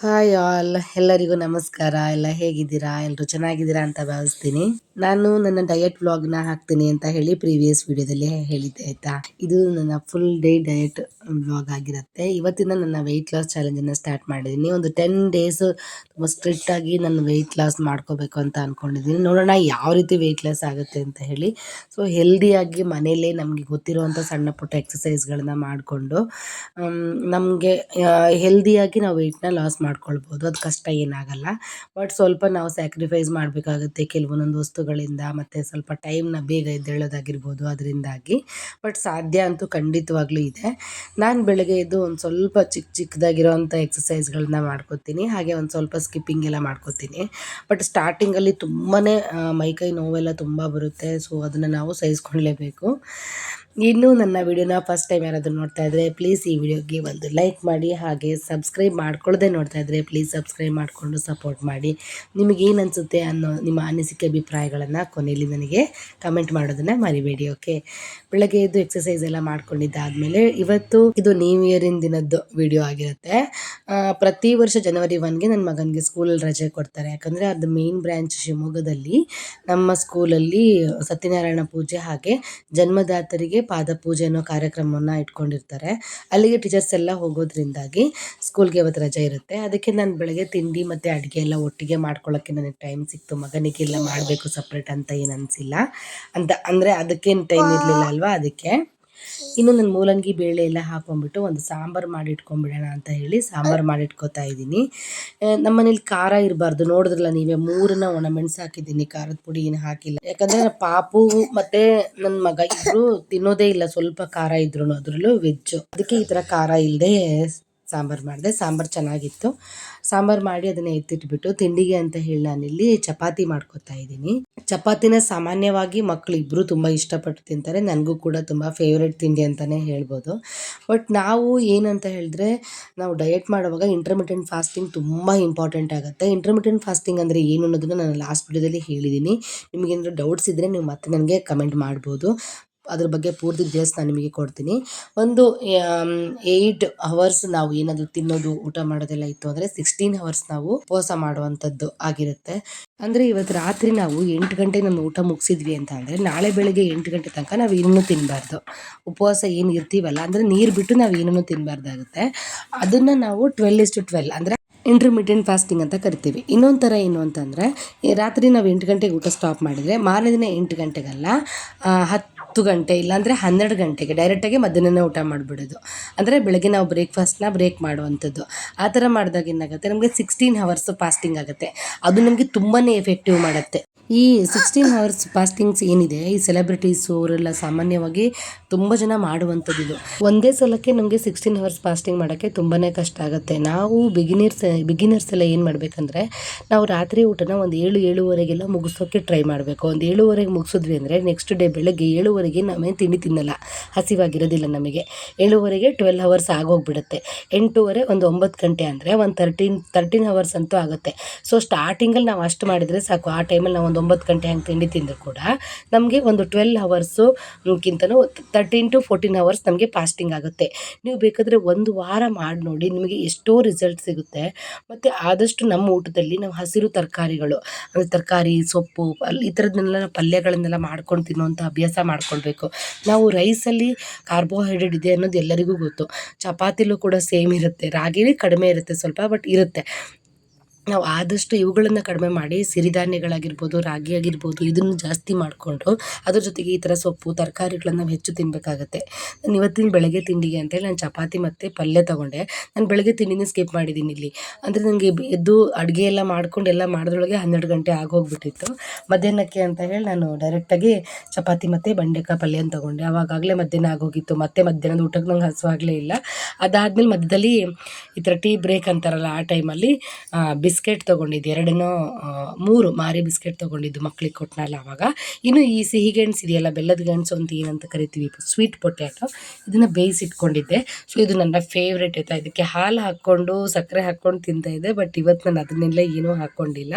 Hi all ಎಲ್ಲರಿಗೂ ನಮಸ್ಕಾರ. ಎಲ್ಲ ಹೇಗಿದ್ದೀರಾ? ಎಲ್ಲರೂ ಚೆನ್ನಾಗಿದ್ದೀರಾ ಅಂತ ಭಾವಿಸ್ತೀನಿ. ನಾನು ನನ್ನ ಡಯಟ್ ವ್ಲಾಗ್ನ ಹಾಕ್ತೀನಿ ಅಂತ ಹೇಳಿ ಪ್ರೀವಿಯಸ್ ವಿಡಿಯೋದಲ್ಲಿ ಹೇಳಿದ್ದೆ, ಆಯ್ತಾ? ಇದು ನನ್ನ ಫುಲ್ ಡೇ ಡಯಟ್ ವ್ಲಾಗ್ ಆಗಿರುತ್ತೆ. ಇವತ್ತಿನ ನನ್ನ ವೆಯ್ಟ್ ಲಾಸ್ ಚಾಲೆಂಜನ್ನು ಸ್ಟಾರ್ಟ್ ಮಾಡಿದ್ದೀನಿ. ಒಂದು ಟೆನ್ ಡೇಸ್ ತುಂಬ ಸ್ಟ್ರಿಕ್ಟ್ ಆಗಿ ನಾನು ವೆಯ್ಟ್ ಲಾಸ್ ಮಾಡ್ಕೋಬೇಕು ಅಂತ ಅಂದ್ಕೊಂಡಿದ್ದೀನಿ ನೋಡೋಣ ಯಾವ ರೀತಿ ವೆಯ್ಟ್ ಲಾಸ್ ಆಗುತ್ತೆ ಅಂತ ಹೇಳಿ. ಸೊ ಹೆಲ್ದಿಯಾಗಿ ಮನೆಯಲ್ಲೇ ನಮಗೆ ಗೊತ್ತಿರುವಂಥ ಸಣ್ಣ ಪುಟ್ಟ ಎಕ್ಸಸೈಸ್ಗಳನ್ನ ಮಾಡಿಕೊಂಡು ನಮಗೆ ಹೆಲ್ದಿಯಾಗಿ ನಾವು ವೆಯ್ಟ್ನ ಲಾಸ್ ಮಾಡ್ಕೊಳ್ಬೋದು. ಅದು ಕಷ್ಟ ಏನಾಗಲ್ಲ. ಬಟ್ ಸ್ವಲ್ಪ ನಾವು ಸ್ಯಾಕ್ರಿಫೈಸ್ ಮಾಡಬೇಕಾಗುತ್ತೆ ಕೆಲವೊಂದೊಂದು ವಸ್ತುಗಳಿಂದ ಮತ್ತು ಸ್ವಲ್ಪ ಟೈಮ್ನ ಬೇಗ ಎದ್ದೇಳೋದಾಗಿರ್ಬೋದು ಅದರಿಂದಾಗಿ. ಬಟ್ ಸಾಧ್ಯ ಅಂತೂ ಖಂಡಿತವಾಗ್ಲೂ ಇದೆ. ನಾನು ಬೆಳಗ್ಗೆ ಎದ್ದು ಒಂದು ಸ್ವಲ್ಪ ಚಿಕ್ಕ ಚಿಕ್ಕದಾಗಿರೋಂಥ ಎಕ್ಸಸೈಸ್ಗಳನ್ನ ಮಾಡ್ಕೋತೀನಿ. ಹಾಗೆ ಒಂದು ಸ್ವಲ್ಪ ಸ್ಕಿಪ್ಪಿಂಗ್ ಎಲ್ಲ ಮಾಡ್ಕೋತೀನಿ. ಬಟ್ ಸ್ಟಾರ್ಟಿಂಗಲ್ಲಿ ತುಂಬಾ ಮೈಕೈ ನೋವೆಲ್ಲ ತುಂಬ ಬರುತ್ತೆ. ಸೊ ಅದನ್ನು ನಾವು ಸಹಿಸ್ಕೊಳ್ಳೇಬೇಕು ಇನ್ನೂ ನನ್ನ ವಿಡಿಯೋನ ಫಸ್ಟ್ ಟೈಮ್ ಯಾರಾದರೂ ನೋಡ್ತಾ ಇದ್ದರೆ ಪ್ಲೀಸ್ ಈ ವಿಡಿಯೋಗೆ ಒಂದು ಲೈಕ್ ಮಾಡಿ ಹಾಗೆ ಸಬ್ಸ್ಕ್ರೈಬ್ ಮಾಡ್ಕೊಳ್ಳದೆ ನೋಡ್ತಾ ಇದ್ದರೆ ಪ್ಲೀಸ್ ಸಬ್ಸ್ಕ್ರೈಬ್ ಮಾಡಿಕೊಂಡು ಸಪೋರ್ಟ್ ಮಾಡಿ. ನಿಮಗೇನು ಅನಿಸುತ್ತೆ ಅನ್ನೋ ನಿಮ್ಮ ಅನಿಸಿಕೆ ಅಭಿಪ್ರಾಯಗಳನ್ನು ಕೊನೆಯಲ್ಲಿ ನನಗೆ ಕಮೆಂಟ್ ಮಾಡೋದನ್ನು ಮರಿಬೇಡಿ ಓಕೆ ಬೆಳಗ್ಗೆ ಎದ್ದು ಎಕ್ಸಸೈಸ್ ಎಲ್ಲ ಮಾಡ್ಕೊಂಡಿದ್ದಾದಮೇಲೆ ಇವತ್ತು ಇದು ನ್ಯೂ ಇಯರಿನ ದಿನದ್ದು ವಿಡಿಯೋ ಆಗಿರುತ್ತೆ. ಪ್ರತಿ ವರ್ಷ ಜನವರಿ ಒನ್ಗೆ ನನ್ನ ಮಗನಿಗೆ ಸ್ಕೂಲಲ್ಲಿ ರಜೆ ಕೊಡ್ತಾರೆ. ಯಾಕಂದರೆ ಅದು ಮೇನ್ ಬ್ರ್ಯಾಂಚ್ ಶಿವಮೊಗ್ಗದಲ್ಲಿ ನಮ್ಮ ಸ್ಕೂಲಲ್ಲಿ ಸತ್ಯನಾರಾಯಣ ಪೂಜೆ ಹಾಗೆ ಜನ್ಮದಾತರಿಗೆ ಪಾದ ಪೂಜೆ ಅನ್ನೋ ಕಾರ್ಯಕ್ರಮವನ್ನು ಇಟ್ಕೊಂಡಿರ್ತಾರೆ. ಅಲ್ಲಿಗೆ ಟೀಚರ್ಸ್ ಎಲ್ಲ ಹೋಗೋದ್ರಿಂದಾಗಿ ಸ್ಕೂಲ್ಗೆ ಇವತ್ತು ರಜೆ ಇರುತ್ತೆ. ಅದಕ್ಕೆ ನಾನು ಬೆಳಗ್ಗೆ ತಿಂಡಿ ಮತ್ತು ಅಡುಗೆ ಎಲ್ಲ ಒಟ್ಟಿಗೆ ಮಾಡ್ಕೊಳ್ಳೋಕ್ಕೆ ನನಗೆ ಟೈಮ್ ಸಿಕ್ತು. ಮಗನಿಗೆಲ್ಲ ಮಾಡಬೇಕು ಸಪ್ರೇಟ್ ಅಂತ ಏನು ಅನಿಸಿಲ್ಲ. ಅಂತ ಅಂದರೆ ಅದಕ್ಕೇನು ಟೈಮ್ ಇರಲಿಲ್ಲ ಅಲ್ವಾ? ಅದಕ್ಕೆ ಇನ್ನು ನನ್ನ ಮೂಲಂಗಿ ಬೇಳೆ ಎಲ್ಲ ಹಾಕೊಂಡ್ಬಿಟ್ಟು ಒಂದು ಸಾಂಬಾರು ಮಾಡಿ ಇಟ್ಕೊಂಡ್ಬಿಡೋಣ ಅಂತ ಹೇಳಿ ಸಾಂಬಾರು ಮಾಡಿ ಇಟ್ಕೊತಾ ಇದ್ದೀನಿ. ನಮ್ಮ ಮನೇಲಿ ಖಾರ ಇರಬಾರ್ದು. ನೋಡಿದ್ರಲ್ಲ ನೀವೇ ಮೂರನ್ನ ಒಣಮೆಣಸು ಹಾಕಿದ್ದೀನಿ. ಖಾರದ ಪುಡಿ ಏನು ಹಾಕಿಲ್ಲ. ಯಾಕಂದರೆ ಪಾಪು ಮತ್ತು ನನ್ನ ಮಗ ಇಬ್ಬರು ತಿನ್ನೋದೇ ಇಲ್ಲ. ಸ್ವಲ್ಪ ಖಾರ ಇದ್ರು ಅದರಲ್ಲೂ ವೆಜ್ಜು ಅದಕ್ಕೆ ಈ ಥರ ಖಾರ ಇಲ್ಲದೆ ಸಾಂಬಾರು ಮಾಡಿದೆ. ಸಾಂಬಾರು ಚೆನ್ನಾಗಿತ್ತು. ಸಾಂಬಾರು ಮಾಡಿ ಅದನ್ನು ಎತ್ತಿಟ್ಬಿಟ್ಟು ತಿಂಡಿಗೆ ಅಂತ ಹೇಳಿ ನಾನಿಲ್ಲಿ ಚಪಾತಿ ಮಾಡ್ಕೊತಾ ಇದ್ದೀನಿ. ಚಪಾತಿನ ಸಾಮಾನ್ಯವಾಗಿ ಮಕ್ಕಳು ಇಬ್ಬರು ತುಂಬ ಇಷ್ಟಪಟ್ಟು ತಿಂತಾರೆ. ನನಗೂ ಕೂಡ ತುಂಬ ಫೇವ್ರೆಟ್ ತಿಂಡಿ ಅಂತಲೇ ಹೇಳ್ಬೋದು. ಬಟ್ ನಾವು ಏನಂತ ಹೇಳಿದ್ರೆ, ನಾವು ಡಯಟ್ ಮಾಡುವಾಗ ಇಂಟರ್ಮಿಟೆಂಟ್ ಫಾಸ್ಟಿಂಗ್ ತುಂಬ ಇಂಪಾರ್ಟೆಂಟ್ ಆಗುತ್ತೆ. ಇಂಟರ್ಮಿಟೆಂಟ್ ಫಾಸ್ಟಿಂಗ್ ಅಂದರೆ ಏನು ಅನ್ನೋದನ್ನು ನಾನು ಲಾಸ್ಟ್ ವಿಡಿಯೋದಲ್ಲಿ ಹೇಳಿದ್ದೀನಿ. ನಿಮಗೇನಾದ್ರು ಡೌಟ್ಸ್ ಇದ್ದರೆ ನೀವು ಮತ್ತೆ ನನಗೆ ಕಮೆಂಟ್ ಮಾಡ್ಬೋದು. ಅದ್ರ ಬಗ್ಗೆ ಪೂರ್ತಿ ಡೀಟೇಲ್ಸ್ ನಾನು ನಿಮಗೆ ಕೊಡ್ತೀನಿ. ಒಂದು ಏಯ್ಟ್ ಅವರ್ಸ್ ನಾವು ಏನಾದರೂ ತಿನ್ನೋದು, ಊಟ ಮಾಡೋದೆಲ್ಲ ಇತ್ತು ಅಂದರೆ ಸಿಕ್ಸ್ಟೀನ್ ಅವರ್ಸ್ ನಾವು ಉಪವಾಸ ಮಾಡುವಂಥದ್ದು ಆಗಿರುತ್ತೆ. ಅಂದರೆ ಇವತ್ತು ರಾತ್ರಿ ನಾವು ಎಂಟು ಗಂಟೆ ನಮ್ಮ ಊಟ ಮುಗಿಸಿದ್ವಿ ಅಂತ ಅಂದರೆ ನಾಳೆ ಬೆಳಗ್ಗೆ ಎಂಟು ಗಂಟೆ ತನಕ ನಾವು ಏನೂ ತಿನ್ನಬಾರ್ದು ಉಪವಾಸ ಏನು ಇರ್ತೀವಲ್ಲ, ಅಂದರೆ ನೀರು ಬಿಟ್ಟು ನಾವು ಏನೂ ತಿನ್ನಬಾರ್ದಾಗುತ್ತೆ ಅದನ್ನು ನಾವು ಟ್ವೆಲ್ ಇಸ್ ಟು ಟ್ವೆಲ್ ಅಂದರೆ ಇಂಟರ್ಮೀಡಿಯಂಟ್ ಫಾಸ್ಟಿಂಗ್ ಅಂತ ಕರಿತೀವಿ. ಇನ್ನೊಂದು ಥರ ಏನು ಅಂತಂದರೆ ರಾತ್ರಿ ನಾವು ಎಂಟು ಗಂಟೆಗೆ ಊಟ ಸ್ಟಾಪ್ ಮಾಡಿದರೆ ಮಾರನೇ ದಿನ ಎಂಟು ಗಂಟೆಗಲ್ಲ ಹತ್ತು ಹತ್ತು ಗಂಟೆ ಇಲ್ಲಾಂದರೆ ಹನ್ನೆರಡು ಗಂಟೆಗೆ ಡೈರೆಕ್ಟಾಗಿ ಮಧ್ಯಾಹ್ನನೇ ಊಟ ಮಾಡಿಬಿಡೋದು. ಅಂದರೆ ಬೆಳಗ್ಗೆ ನಾವು ಬ್ರೇಕ್ಫಾಸ್ಟ್ನ ಬ್ರೇಕ್ ಮಾಡುವಂಥದ್ದು. ಆ ಥರ ಮಾಡಿದಾಗ ಏನಾಗುತ್ತೆ? ನಮಗೆ ಸಿಕ್ಸ್ಟೀನ್ ಹವರ್ಸು ಫಾಸ್ಟಿಂಗ್ ಆಗುತ್ತೆ. ಅದು ನಮಗೆ ತುಂಬಾ ಎಫೆಕ್ಟಿವ್ ಮಾಡುತ್ತೆ. ಈ ಸಿಕ್ಸ್ಟೀನ್ ಅವರ್ಸ್ ಫಾಸ್ಟಿಂಗ್ಸ್ ಏನಿದೆ, ಈ ಸೆಲೆಬ್ರಿಟೀಸು ಅವರೆಲ್ಲ ಸಾಮಾನ್ಯವಾಗಿ ತುಂಬ ಜನ ಮಾಡುವಂಥದ್ದು ಇದು. ಒಂದೇ ಸಲಕ್ಕೆ ನಮಗೆ ಸಿಕ್ಸ್ಟೀನ್ ಅವರ್ಸ್ ಫಾಸ್ಟಿಂಗ್ ಮಾಡೋಕ್ಕೆ ತುಂಬಾ ಕಷ್ಟ ಆಗುತ್ತೆ. ನಾವು ಬಿಗಿನರ್ಸ್ ಬಿಗಿನರ್ಸ್ ಎಲ್ಲ ಏನು ಮಾಡಬೇಕಂದ್ರೆ, ನಾವು ರಾತ್ರಿ ಊಟನ ಒಂದು ಏಳು, ಏಳುವರೆಗೆಲ್ಲ ಮುಗಿಸೋಕ್ಕೆ ಟ್ರೈ ಮಾಡಬೇಕು. ಒಂದು ಏಳುವರೆಗೆ ಮುಗಿಸಿದ್ವಿ ಅಂದರೆ ನೆಕ್ಸ್ಟ್ ಡೇ ಬೆಳಗ್ಗೆ ಏಳುವರೆಗೆ ನಾವೇ ತಿಂಡಿ ತಿನ್ನಲ್ಲ. ಹಸಿವಾಗಿರೋದಿಲ್ಲ ನಮಗೆ. ಏಳುವರೆಗೆ ಟ್ವೆಲ್ ಅವರ್ಸ್ ಆಗೋಗ್ಬಿಡುತ್ತೆ. ಎಂಟೂವರೆ, ಒಂದು ಒಂಬತ್ತು ಗಂಟೆ ಅಂದರೆ ಒಂದು ತರ್ಟೀನ್ ತರ್ಟೀನ್ ಅವರ್ಸ್ ಅಂತೂ ಆಗುತ್ತೆ. ಸೊ ಸ್ಟಾರ್ಟಿಂಗಲ್ಲಿ ನಾವು ಅಷ್ಟು ಮಾಡಿದರೆ ಸಾಕು. ಆ ಟೈಮಲ್ಲಿ ನಾವು ಒಂದು ಒಂಬತ್ತು ಗಂಟೆ ಹಂಗೆ ತಿಂಡಿ ತಿಂದರೂ ಕೂಡ ನಮಗೆ ಒಂದು ಟ್ವೆಲ್ ಅವರ್ಸು ಕಿಂತನೂ ತರ್ಟೀನ್ ಟು ಫೋರ್ಟೀನ್ ಅವರ್ಸ್ ನಮಗೆ ಫಾಸ್ಟಿಂಗ್ ಆಗುತ್ತೆ. ನೀವು ಬೇಕಾದರೆ ಒಂದು ವಾರ ಮಾಡಿ ನೋಡಿ, ನಿಮಗೆ ಎಷ್ಟೋ ರಿಸಲ್ಟ್ ಸಿಗುತ್ತೆ. ಮತ್ತು ಆದಷ್ಟು ನಮ್ಮ ಊಟದಲ್ಲಿ ನಾವು ಹಸಿರು ತರಕಾರಿಗಳು, ಅಂದರೆ ತರಕಾರಿ, ಸೊಪ್ಪು ಅಲ್ಲಿ ಈ ಥರದ್ದನ್ನೆಲ್ಲ ಪಲ್ಯಗಳನ್ನೆಲ್ಲ ಮಾಡ್ಕೊಂಡು ತಿನ್ನುವಂಥ ಅಭ್ಯಾಸ ಮಾಡ್ಕೊಳ್ಬೇಕು. ನಾವು ರೈಸಲ್ಲಿ ಕಾರ್ಬೋಹೈಡ್ರೇಟ್ ಇದೆ ಅನ್ನೋದು ಎಲ್ಲರಿಗೂ ಗೊತ್ತು. ಚಪಾತಿಲೂ ಕೂಡ ಸೇಮ್ ಇರುತ್ತೆ. ರಾಗಿಲಿ ಕಡಿಮೆ ಇರುತ್ತೆ ಸ್ವಲ್ಪ ಬಟ್ ಇರುತ್ತೆ. ನಾವು ಆದಷ್ಟು ಇವುಗಳನ್ನು ಕಡಿಮೆ ಮಾಡಿ ಸಿರಿಧಾನ್ಯಗಳಾಗಿರ್ಬೋದು ರಾಗಿ ಆಗಿರ್ಬೋದು ಇದನ್ನು ಜಾಸ್ತಿ ಮಾಡಿಕೊಂಡು ಅದ್ರ ಜೊತೆಗೆ ಈ ಥರ ಸೊಪ್ಪು, ತರಕಾರಿಗಳನ್ನು ನಾವು ಹೆಚ್ಚು ತಿನ್ನಬೇಕಾಗತ್ತೆ ನಾನು ಇವತ್ತಿನ ಬೆಳಗ್ಗೆ ತಿಂಡಿಗೆ ಅಂತೇಳಿ ನಾನು ಚಪಾತಿ ಮತ್ತು ಪಲ್ಯ ತೊಗೊಂಡೆ. ನಾನು ಬೆಳಗ್ಗೆ ತಿಂಡಿನ ಸ್ಕಿಪ್ ಮಾಡಿದ್ದೀನಿ ಇಲ್ಲಿ. ಅಂದರೆ ನನಗೆ ಎದ್ದು ಅಡುಗೆ ಎಲ್ಲ ಮಾಡ್ಕೊಂಡು ಎಲ್ಲ ಮಾಡಿದ್ರೊಳಗೆ ಹನ್ನೆರಡು ಗಂಟೆ ಆಗೋಗ್ಬಿಟ್ಟಿತ್ತು. ಮಧ್ಯಾಹ್ನಕ್ಕೆ ಅಂತ ಹೇಳಿ ನಾನು ಡೈರೆಕ್ಟಾಗಿ ಚಪಾತಿ ಮತ್ತು ಬಂಡೆಕಾಯಿ ಪಲ್ಯನ ತೊಗೊಂಡೆ. ಆವಾಗಲೇ ಮಧ್ಯಾಹ್ನ ಆಗೋಗಿತ್ತು. ಮತ್ತೆ ಮಧ್ಯಾಹ್ನದ ಊಟಕ್ಕೆ ನಂಗೆ ಹಸುವಾಗಲೇ ಇಲ್ಲ. ಅದಾದಮೇಲೆ ಮಧ್ಯದಲ್ಲಿ ಈ ಥರ ಟೀ ಬ್ರೇಕ್ ಅಂತಾರಲ್ಲ ಆ ಟೈಮಲ್ಲಿ ಬಿಸಿ ಬಿಸ್ಕೆಟ್ ತೊಗೊಂಡಿದ್ದು. ಎರಡನ್ನೂ ಮೂರು ಮಾರಿ ಬಿಸ್ಕೆಟ್ ತೊಗೊಂಡಿದ್ದು ಮಕ್ಕಳಿಗೆ ಕೊಟ್ಟನಲ್ಲ ಆವಾಗ ಇನ್ನು ಈ ಸಿಹಿ ಗೆಣಸು ಇದೆಯಲ್ಲ, ಬೆಲ್ಲದ ಗೆಣಸು ಅಂತ ಏನಂತ ಕರಿತೀವಿ ಸ್ವೀಟ್ ಪೊಟ್ಯಾಟೊ ಇದನ್ನು ಬೇಯಿಸಿಟ್ಕೊಂಡಿದ್ದೆ. ಸೊ ಇದು ನನ್ನ ಫೇವ್ರೇಟ್ ಆಯಿತಾ. ಇದಕ್ಕೆ ಹಾಲು ಹಾಕ್ಕೊಂಡು, ಸಕ್ಕರೆ ಹಾಕ್ಕೊಂಡು ತಿಂತಾ ಇದೆ ಬಟ್ ಇವತ್ತು ನಾನು ಅದನ್ನೆಲ್ಲ ಏನೂ ಹಾಕ್ಕೊಂಡಿಲ್ಲ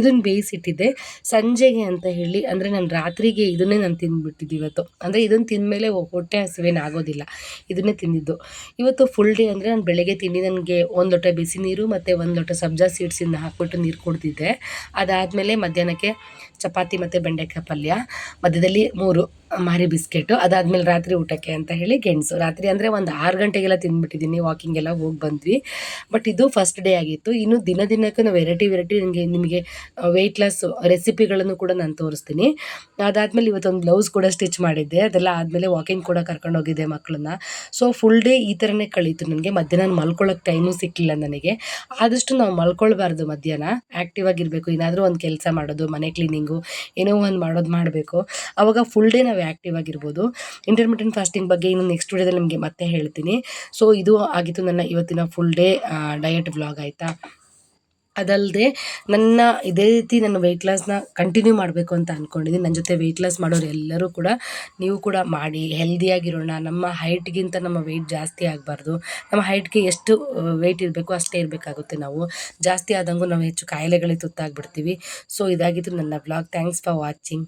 ಇದನ್ನು ಬೇಯಿಸಿಟ್ಟಿದ್ದೆ. ಸಂಜೆಗೆ ಅಂತ ಹೇಳಿ, ಅಂದರೆ ನಾನು ರಾತ್ರಿಗೆ ಇದನ್ನೇ ನಾನು ತಿಂದ್ಬಿಟ್ಟಿದ್ದು ಇವತ್ತು. ಅಂದರೆ ಇದನ್ನು ತಿಂದಮೇಲೆ ಹೊಟ್ಟೆ ಹಸಿವೇನು ಆಗೋದಿಲ್ಲ. ಇದನ್ನೇ ತಿಂದಿದ್ದು. ಇವತ್ತು ಫುಲ್ ಡೇ ಅಂದರೆ ನಾನು ಬೆಳಗ್ಗೆ ತಿಂಡಿ ನನಗೆ ಒಂದು ಲೋಟ ಬಿಸಿ ನೀರು ಮತ್ತು ಒಂದು ಲೋಟ ಸಬ್ಜಾ ಸೀಡ್ಸಿಂದ ಹಾಕ್ಬಿಟ್ಟು ನೀರು ಕುಡ್ದಿದ್ದೆ. ಅದಾದಮೇಲೆ ಮಧ್ಯಾಹ್ನಕ್ಕೆ ಚಪಾತಿ ಮತ್ತು ಬೆಂಡೆಕಾಯಿ ಪಲ್ಯ. ಮಧ್ಯದಲ್ಲಿ ಮೂರು ಮಾರಿ ಬಿಸ್ಕೆಟು. ಅದಾದಮೇಲೆ ರಾತ್ರಿ ಊಟಕ್ಕೆ ಅಂತ ಹೇಳಿ ಗೆಣಸು. ರಾತ್ರಿ ಅಂದರೆ ಒಂದು ಆರು ಗಂಟೆಗೆಲ್ಲ ತಿಂದ್ಬಿಟ್ಟಿದ್ದೀನಿ. ವಾಕಿಂಗೆಲ್ಲ ಹೋಗಿ ಬಂದ್ವಿ. ಬಟ್ ಇದು ಫಸ್ಟ್ ಡೇ ಆಗಿತ್ತು. ಇನ್ನು ದಿನ ದಿನಕ್ಕೆ ವೆರೈಟಿ ವೆರೈಟಿ ನನಗೆ ನಿಮಗೆ ವೆಯ್ಟ್ ಲಾಸ್ ರೆಸಿಪಿಗಳನ್ನು ಕೂಡ ನಾನು ತೋರಿಸ್ತೀನಿ. ಅದಾದಮೇಲೆ ಇವತ್ತೊಂದು ಬ್ಲೌಸ್ ಕೂಡ ಸ್ಟಿಚ್ ಮಾಡಿದ್ದೆ. ಅದೆಲ್ಲ ಆದಮೇಲೆ ವಾಕಿಂಗ್ ಕೂಡ ಕರ್ಕೊಂಡು ಹೋಗಿದ್ದೆ ಮಕ್ಕಳನ್ನ ಸೊ ಫುಲ್ ಡೇ ಈ ಥರನೇ ಕಳೀತು ನನಗೆ. ಮಧ್ಯಾಹ್ನ ಮಲ್ಕೊಳ್ಳೋಕೆ ಟೈಮು ಸಿಕ್ಕಿಲ್ಲ ನನಗೆ. ಆದಷ್ಟು ನಾವು ಮಲ್ಕೊಳ್ಬಾರ್ದು ಮಧ್ಯಾಹ್ನ. ಆ್ಯಕ್ಟಿವ್ ಆಗಿರಬೇಕು. ಏನಾದರೂ ಒಂದು ಕೆಲಸ ಮಾಡೋದು, ಮನೆ ಕ್ಲೀನಿಂಗು ಏನೋ ಒಂದು ಮಾಡೋದು ಮಾಡಬೇಕು. ಆವಾಗ ಫುಲ್ ಡೇ ನಾವು ಆ್ಯಕ್ಟಿವ್ ಆಗಿರ್ಬೋದು. ಇಂಟರ್ಮಿಟೆಂಟ್ ಫಾಸ್ಟಿಂಗ್ ಬಗ್ಗೆ ಇನ್ನು ನೆಕ್ಸ್ಟ್ ವಿಡಿಯೋದಲ್ಲಿ ನಿಮಗೆ ಮತ್ತೆ ಹೇಳ್ತೀನಿ. ಸೊ ಇದು ಆಗಿತ್ತು ನನ್ನ ಇವತ್ತಿನ ಫುಲ್ ಡೇ ಡಯಟ್ ವ್ಲಾಗ್ ಆಯಿತಾ? ಅದಲ್ಲದೆ ನನ್ನ ಇದೇ ರೀತಿ ನನ್ನ ವೆಯ್ಟ್ ಲಾಸ್ನ ಕಂಟಿನ್ಯೂ ಮಾಡಬೇಕು ಅಂತ ಅಂದ್ಕೊಂಡಿದ್ದೀನಿ ನನ್ನ ಜೊತೆ ವೆಯ್ಟ್ ಲಾಸ್ ಮಾಡೋರು ಎಲ್ಲರೂ ಕೂಡ ನೀವು ಕೂಡ ಮಾಡಿ ಹೆಲ್ದಿಯಾಗಿರೋಣ ನಮ್ಮ ಹೈಟ್ಗಿಂತ ನಮ್ಮ ವೆಯ್ಟ್ ಜಾಸ್ತಿ ಆಗಬಾರ್ದು. ನಮ್ಮ ಹೈಟ್ಗೆ ಎಷ್ಟು ವೆಯ್ಟ್ ಇರಬೇಕು ಅಷ್ಟೇ ಇರಬೇಕಾಗುತ್ತೆ ನಾವು. ಜಾಸ್ತಿ ಆದಂಗೂ ನಾವು ಹೆಚ್ಚು ಕಾಯಿಲೆಗಳಿಗೆ ತುತ್ತಾಗ್ಬಿಡ್ತೀವಿ. ಸೊ ಇದಾಗಿತ್ತು ನನ್ನ ಬ್ಲಾಗ್ ಥ್ಯಾಂಕ್ಸ್ ಫಾರ್ ವಾಚಿಂಗ್